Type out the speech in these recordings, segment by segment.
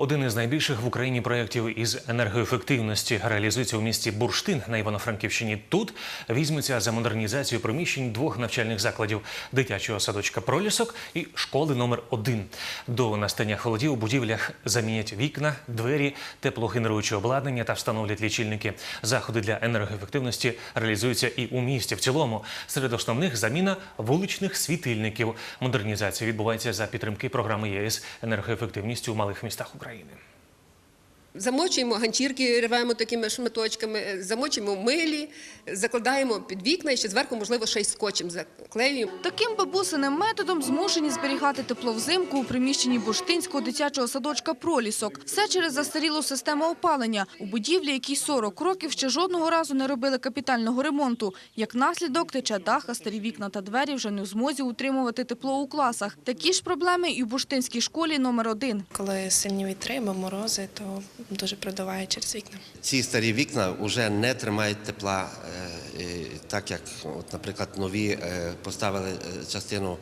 Один із найбільших в Україні проєктів із енергоефективності реалізується у місті Бурштин на Івано-Франківщині. Тут візьметься за модернізацію приміщень двох навчальних закладів дитячого садочка Пролісок і школи номер 1 До настання холодів у будівлях замінять вікна, двері, теплогенеруюче обладнання та встановлять лічильники. Заходи для енергоефективності реалізуються і у місті в цілому. Серед основних заміна вуличних світильників. Модернізація відбувається за підтримки програми ЄС енергоефективність у малих містах України. training. Замочуємо ганчірки, рвемо такими шматочками, е, замочуємо в милі, закладаємо під вікна і ще зверху, можливо, ще й скотчем заклеюємо. Таким бабусиним методом змушені зберігати тепло взимку у приміщенні бурштинського дитячого садочка «Пролісок». Все через застарілу систему опалення. У будівлі, якій 40 років, ще жодного разу не робили капітального ремонту. Як наслідок, тече дах, а старі вікна та двері вже не в змозі утримувати тепло у класах. Такі ж проблеми і в бурштинській школі номер один. Коли сильні вітри або морози, то дуже продуває через вікна. Ці старі вікна вже не тримають тепла, е, так як, от, наприклад, нові е, поставили е, частину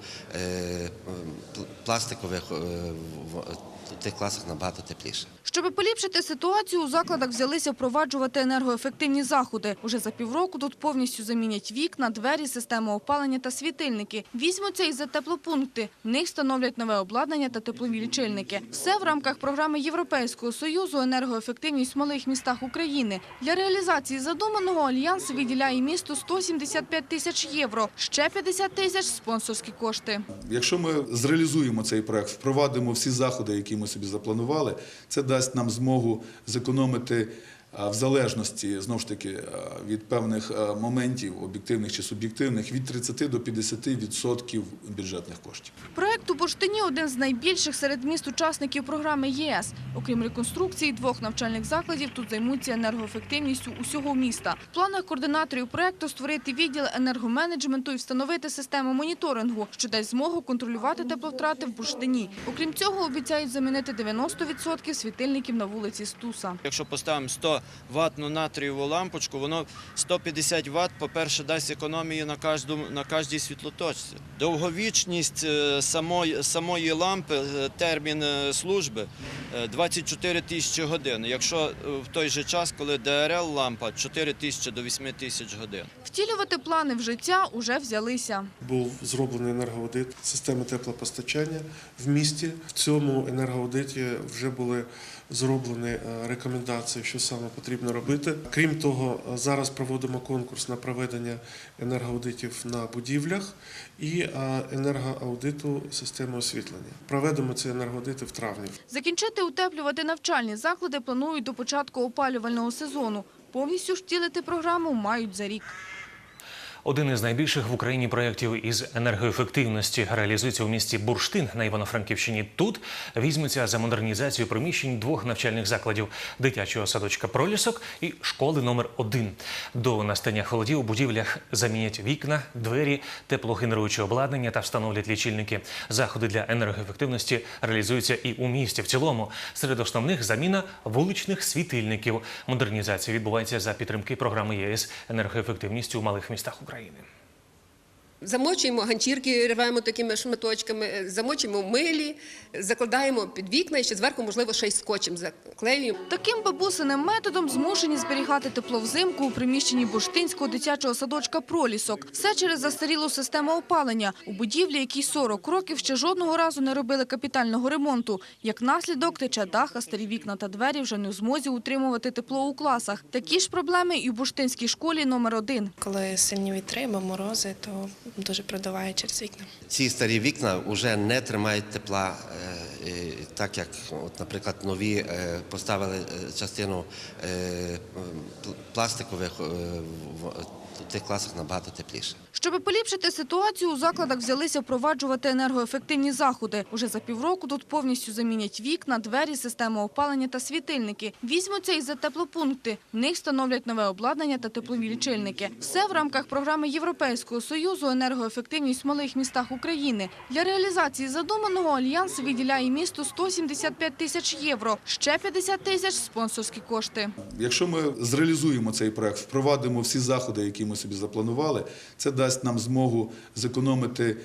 пластикових в в тих класах набагато тепліше. Щоб поліпшити ситуацію, у закладах взялися впроваджувати енергоефективні заходи. Уже за півроку тут повністю замінять вікна, двері, систему опалення та світильники. Візьмуться і за теплопункти. В них встановлять нове обладнання та теплові лічильники. Все в рамках програми Європейського союзу «Енергоефективність в малих містах України». Для реалізації задуманого Альянс виділяє місту 175 тисяч євро. Ще 50 тисяч – спонсорські кошти. Якщо ми зреалізуємо цей проект, впровадимо всі заходи, які ми собі запланували, це дасть нам змогу зекономити в залежності знову ж таки від певних моментів, об'єктивних чи суб'єктивних, від 30 до 50% бюджетних коштів. Проект у Бурштині – один з найбільших серед міст-учасників програми ЄС. Окрім реконструкції двох навчальних закладів, тут займуться енергоефективністю усього міста. В планах координаторів проекту створити відділ енергоменеджменту і встановити систему моніторингу, що дасть змогу контролювати тепловтрати в Бурштині. Окрім цього, обіцяють замінити 90% світильників на вулиці Стуса. Якщо поставимо 100 ватну натрієву лампочку, воно 150 ватт, по-перше, дасть економію на кожному на кожній світлоточці. Довговічність е, самої, самої лампи, е, термін е, служби е, 24 тисячі годин. Якщо в той же час, коли ДРЛ лампа 4 тисячі до 8 тисяч годин. Втілювати плани в життя уже взялися. Був зроблений енергоаудит системи теплопостачання в місті. В цьому енергоаудиті вже були зроблені рекомендації, що саме потрібно робити. Крім того, е, зараз проводимо конкурс на проведення енергоаудитів на будівлях і е, енергоаудиту системи освітлення. Проведемо ці енергоаудити в травні. Закінчити утеплювати навчальні заклади планують до початку опалювального сезону. Повністю втілити програму мають за рік. Один із найбільших в Україні проєктів із енергоефективності реалізується у місті Бурштин на Івано-Франківщині. Тут візьметься за модернізацію приміщень двох навчальних закладів дитячого садочка Пролісок і школи номер 1 До настання холодів у будівлях замінять вікна, двері, теплогенеруюче обладнання та встановлять лічильники. Заходи для енергоефективності реалізуються і у місті в цілому. Серед основних заміна вуличних світильників. Модернізація відбувається за підтримки програми ЄС енергоефективність у малих містах України. training. Замочуємо ганчірки, рвемо такими шматочками, е, замочуємо в милі, закладаємо під вікна і ще зверху, можливо, ще й скотчем заклеюємо. Таким бабусиним методом змушені зберігати тепло взимку у приміщенні бурштинського дитячого садочка «Пролісок». Все через застарілу систему опалення. У будівлі, якій 40 років, ще жодного разу не робили капітального ремонту. Як наслідок, тече дах, а старі вікна та двері вже не в змозі утримувати тепло у класах. Такі ж проблеми і в бурштинській школі номер один. Коли сильні вітри або морози, то дуже продуває через вікна. Ці старі вікна вже не тримають тепла, е, так як, от, наприклад, нові поставили частину пластикових в тих класах набагато тепліше. Щоб поліпшити ситуацію, у закладах взялися впроваджувати енергоефективні заходи. Уже за півроку тут повністю замінять вікна, двері, систему опалення та світильники. Візьмуться і за теплопункти. В них встановлять нове обладнання та теплові лічильники. Все в рамках програми Європейського союзу «Енергоефективність в малих містах України». Для реалізації задуманого Альянс виділяє місту 175 тисяч євро. Ще 50 тисяч – спонсорські кошти. Якщо ми зреалізуємо цей проект, впровадимо всі заходи, які ми собі запланували, це дасть нам змогу зекономити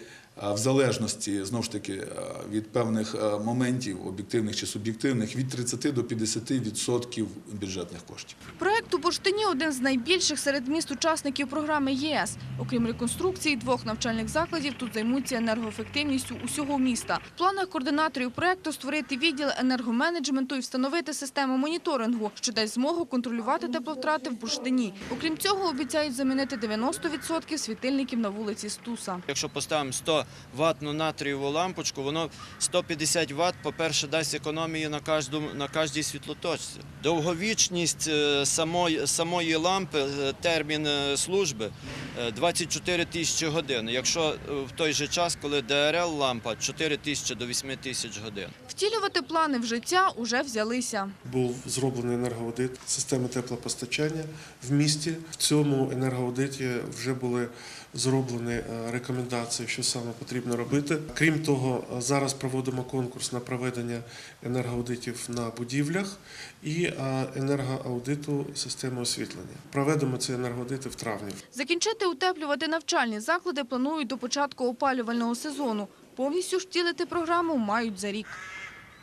в залежності знову ж таки від певних моментів, об'єктивних чи суб'єктивних, від 30 до 50% бюджетних коштів. Проект у Бурштині – один з найбільших серед міст-учасників програми ЄС. Окрім реконструкції двох навчальних закладів, тут займуться енергоефективністю усього міста. В планах координаторів проекту створити відділ енергоменеджменту і встановити систему моніторингу, що дасть змогу контролювати тепловтрати в Бурштині. Окрім цього, обіцяють замінити 90% світильників на вулиці Стуса. Якщо поставимо 100 ватну натрієву лампочку, воно 150 ватт, по-перше, дасть економії на кожному на кожній світлоточці. Довговічність е, самої, самої лампи, е, термін е, служби е, 24 тисячі годин. Якщо в той же час, коли ДРЛ лампа 4 тисячі до 8 тисяч годин. Втілювати плани в життя уже взялися. Був зроблений енергоаудит системи теплопостачання в місті. В цьому енергоаудиті вже були зроблені рекомендації, що саме потрібно робити. Крім того, зараз проводимо конкурс на проведення енергоаудитів на будівлях і енергоаудиту системи освітлення. Проведемо ці енергоаудити в травні. Закінчити утеплювати навчальні заклади планують до початку опалювального сезону. Повністю ж втілити програму мають за рік.